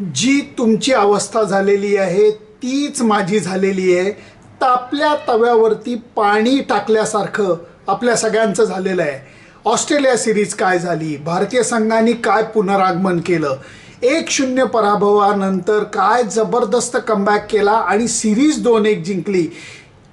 जी तुमची अवस्था झालेली आहे तीच माझी झालेली आहे. तापल्या तव्यावरती पाणी टाकल्यासारखं आपल्या सगळ्यांचं झालेलं आहे. ऑस्ट्रेलिया सिरीज काय झाली? भारतीय संघाने काय पुनरागमन केलं? एक शून्य पराभवानंतर काय जबरदस्त कमबॅक केला आणि सिरीज दोन एक जिंकली?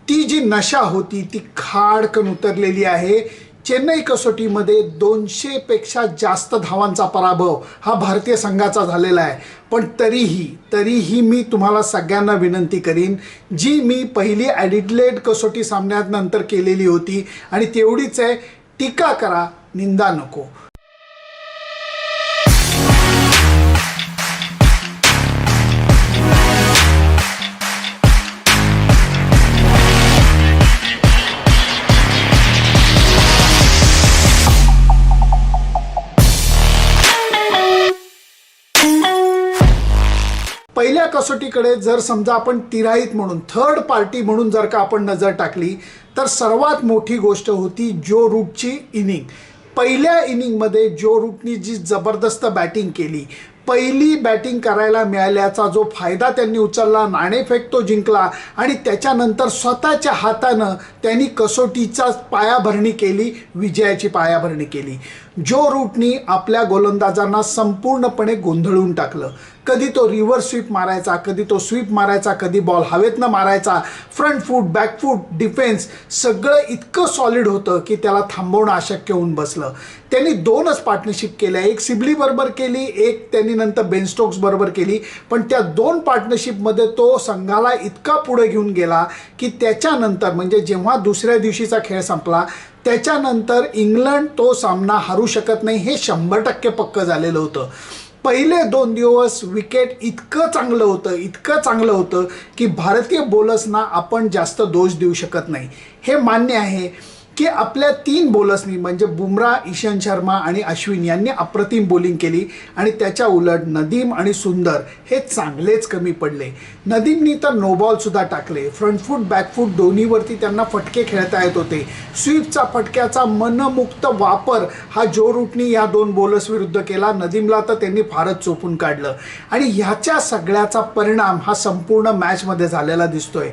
ती जी नशा होती ती खाडकन उतरलेली आहे. चेन्नई कसोटीमध्ये दोनशेपेक्षा जास्त धावांचा पराभव हा भारतीय संघाचा झालेला आहे. पण तरीही तरीही मी तुम्हाला सगळ्यांना विनंती करीन जी मी पहिली ॲडिडलेड कसोटी सामन्यानंतर केलेली होती आणि तेवढीच आहे टीका करा निंदा नको. पहिल्या कसोटीकडे जर समजा आपण तिराईत म्हणून थर्ड पार्टी म्हणून जर का आपण नजर टाकली तर सर्वात मोठी गोष्ट होती जो रूटची इनिंग पहिल्या इनिंगमध्ये जो रूटनी जी जबरदस्त बॅटिंग केली पहिली बॅटिंग करायला मिळाल्याचा जो फायदा त्यांनी उचलला नाणेफेक तो जिंकला आणि त्याच्यानंतर स्वतःच्या हातानं त्यांनी कसोटीचा पायाभरणी केली विजयाची पायाभरणी केली. जो रूटनी आपल्या गोलंदाजांना संपूर्णपणे गोंधळून टाकलं. कधी तो रिव्हर्स स्वीप मारायचा कधी तो स्वीप मारायचा कधी बॉल हवेतनं मारायचा front foot back foot defence सगळं इतकं सॉलिड होतं की त्याला थांबवणं अशक्य होऊन बसलं. त्यांनी दोनच पार्टनरशिप केल्या. एक सिबली बरोबर केली एक त्यांनी नंतर बेनस्टोक्स बरोबर केली. पण त्या दोन पार्टनरशिपमध्ये तो संघाला इतका पुढे घेऊन गेला की त्याच्यानंतर म्हणजे जेव्हा दुसऱ्या दिवशीचा खेळ संपला त्याच्यानंतर इंग्लंड तो सामना हरू शकत नाही हे शंभर टक्के पक्क झालेलं होतं. पहिले दोन दिवस विकेट इतकं चांगलं होतं इतकं चांगलं होतं की भारतीय बॉलर्सना आपण जास्त दोष देऊ शकत नाही. हे मान्य आहे. की आपल्या तीन बॉलर्सनी म्हणजे बुमरा ईशांत शर्मा आणि अश्विन यांनी अप्रतिम बॉलिंग केली आणि त्याच्या उलट नदीम आणि सुंदर हे चांगलेच कमी पडले. नदीमनी तर नोबॉलसुद्धा टाकले. फ्रंटफूट बॅकफूट दोन्हीवरती त्यांना फटके खेळता येत होते. स्वीपचा फटक्याचा मनमुक्त वापर हा जो रूटनी या दोन बॉलर्स विरुद्ध केला. नदीमला तर त्यांनी फारच चोपून काढलं. आणि ह्याच्या सगळ्याचा परिणाम हा संपूर्ण मॅचमध्ये झालेला दिसतोय.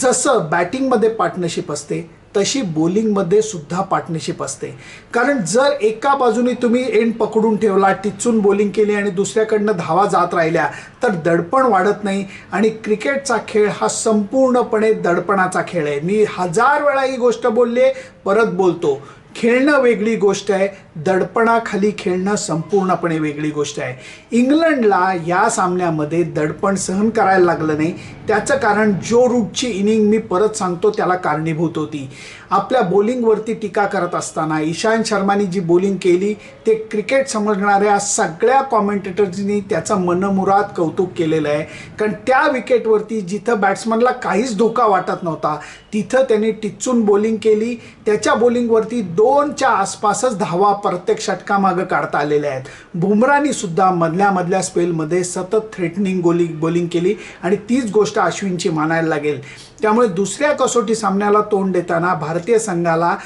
जसं बॅटिंगमध्ये पार्टनरशिप असते तशी बॉलिंगमध्ये सुद्धा पार्टनरशिप असते. कारण जर एका बाजूने तुम्ही एंड पकडून ठेवला टिचून बॉलिंग केली आणि दुसऱ्याकडनं धावा जात राहिल्या तर दडपण वाढत नाही आणि क्रिकेटचा खेळ हा संपूर्णपणे दडपणाचा खेळ आहे. मी हजार वेळा ही गोष्ट बोलली परत बोलतो. खेळणं वेगळी गोष्ट आहे दडपणाखाली खेळणं संपूर्णपणे वेगळी गोष्ट आहे. इंग्लंडला या सामन्यामध्ये दडपण सहन करायला लागलं नाही. त्याचं कारण जो रूटची इनिंग मी परत सांगतो त्याला कारणीभूत होती. आपल्या बॉलिंगवरती टीका करत असताना ईशान शर्मानी जी बॉलिंग केली ते क्रिकेट समजणाऱ्या सगळ्या कॉमेंटेटर्सनी त्याचं मनमुराद कौतुक केलेलं आहे. कारण त्या विकेटवरती जिथं बॅट्समनला काहीच धोका वाटत नव्हता तिथं त्यांनी टिचून बॉलिंग केली. त्याच्या बॉलिंगवरती दोनच्या आसपासच धावा प्रत्येक षटकामागं काढता आलेल्या आहेत. बुमरानी सुद्धा मधल्या मधल्या स्पेलमध्ये सतत थ्रेटनिंग गोली बॉलिंग केली आणि तीच गोष्ट अश्विनची मानायला लागेल. त्यामुळे दुसऱ्या कसोटी सामन्याला तोंड देताना भारतीय संघाला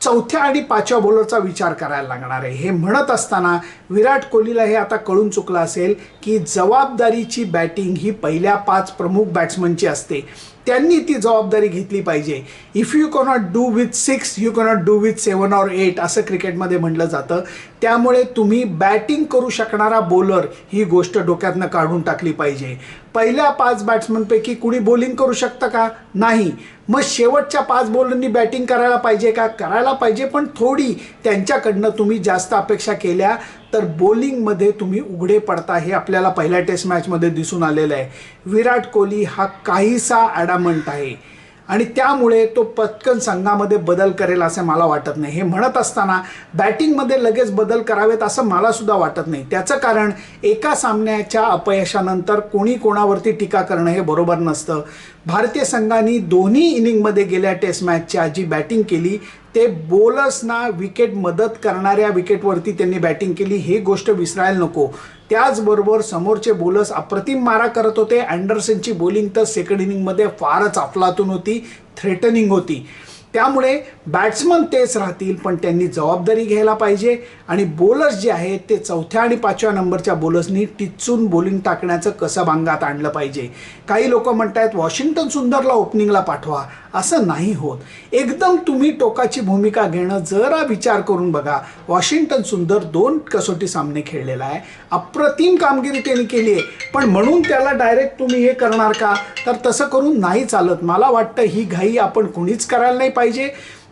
चौथ्या आणि पाचव्या बॉलरचा विचार करायला लागणार आहे. हे म्हणत असताना विराट कोहलीला हे आता कळून चुकलं असेल की जबाबदारीची बॅटिंग ही पहिल्या पाच प्रमुख बॅट्समनची असते. त्यांनी ती जबाबदारी घेतली पाहिजे. If you cannot do with six you cannot do with seven or eight असं क्रिकेटमध्ये म्हटलं जातं. त्यामुळे तुम्ही बॅटिंग करू शकणारा बॉलर ही गोष्ट डोक्यातनं काढून टाकली पाहिजे. पहिल्या पाच बॅट्समनपैकी कुणी बॉलिंग करू शकतं का? नाही. मग शेवटच्या पाच बॉलरनी बॅटिंग करायला पाहिजे का? करायला पाहिजे पण थोडी. त्यांच्याकडनं तुम्ही जास्त अपेक्षा केल्या. तर बॉलिंगमध्ये तुम्ही उघडे पडता हे आपल्याला पहिल्या टेस्ट मॅचमध्ये दिसून आलेलं आहे. विराट कोहली हा काहीसा ॲडामंट आहे. आणि त्यामुळे तो पटकन संघामध्ये बदल करेल असं मला वाटत नाही. हे म्हणत असताना बॅटिंगमध्ये लगेच बदल करावेत असं मला सुद्धा वाटत नाही. त्याचं कारण एका सामन्याच्या अपयशानंतर कोणी कोणावरती टीका करणं हे बरोबर नसतं. भारतीय संघाने दोन्ही इनिंगमध्ये गेल्या टेस्ट मॅचच्या जी बॅटिंग केली. ते बॉलर्सना विकेट मदत करणाऱ्या विकेटवरती त्यांनी बॅटिंग केली. ही गोष्ट विसरायला नको. त्याचबरोबर समोरचे बॉलर्स अप्रतिम मारा करत होते. अँडरसनची बॉलिंग तर सेकंड इनिंगमध्ये फारच अफलातून होती. थ्रेटनिंग होती. त्यामुळे बॅट्समन तेच राहतील पण त्यांनी जबाबदारी घ्यायला पाहिजे. आणि बोलर्स जे आहेत ते चौथ्या आणि पाचव्या नंबरच्या बोलर्सनी टिचून बोलिंग टाकण्याचं कसं भांगात आणलं पाहिजे. काही लोक म्हणतायत वॉशिंग्टन सुंदरला ओपनिंगला पाठवा. असं नाही होत. एकदम तुम्ही टोकाची भूमिका घेणं जरा विचार करून बघा. वॉशिंग्टन सुंदर दोन कसोटी सामने खेळलेला आहे. अप्रतिम कामगिरी त्यांनी केली आहे. पण म्हणून त्याला डायरेक्ट तुम्ही हे करणार का? तर तसं करून नाही चालत. मला वाटतं ही घाई आपण कुणीच करायला नाही पाहिजे.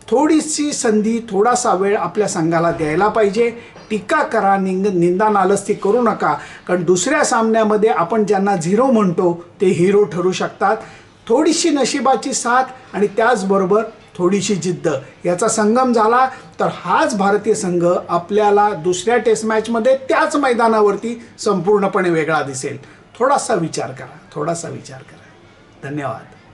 थोडीशी संधी थोडासा वेळ आपल्या संघाला द्यायला पाहिजे. टीका करा निंग निंदा नालस्ती करू नका. कारण दुसऱ्या सामन्यामध्ये आपण ज्यांना झिरो म्हणतो ते हिरो ठरू शकतात. थोडीशी नशिबाची साथ आणि त्याचबरोबर थोडीशी जिद्द. याचा संगम झाला तर हाच भारतीय संघ आपल्याला दुसऱ्या टेस्ट मॅचमध्ये त्याच मैदानावरती संपूर्णपणे वेगळा दिसेल. थोडासा विचार करा थोडासा विचार करा. धन्यवाद.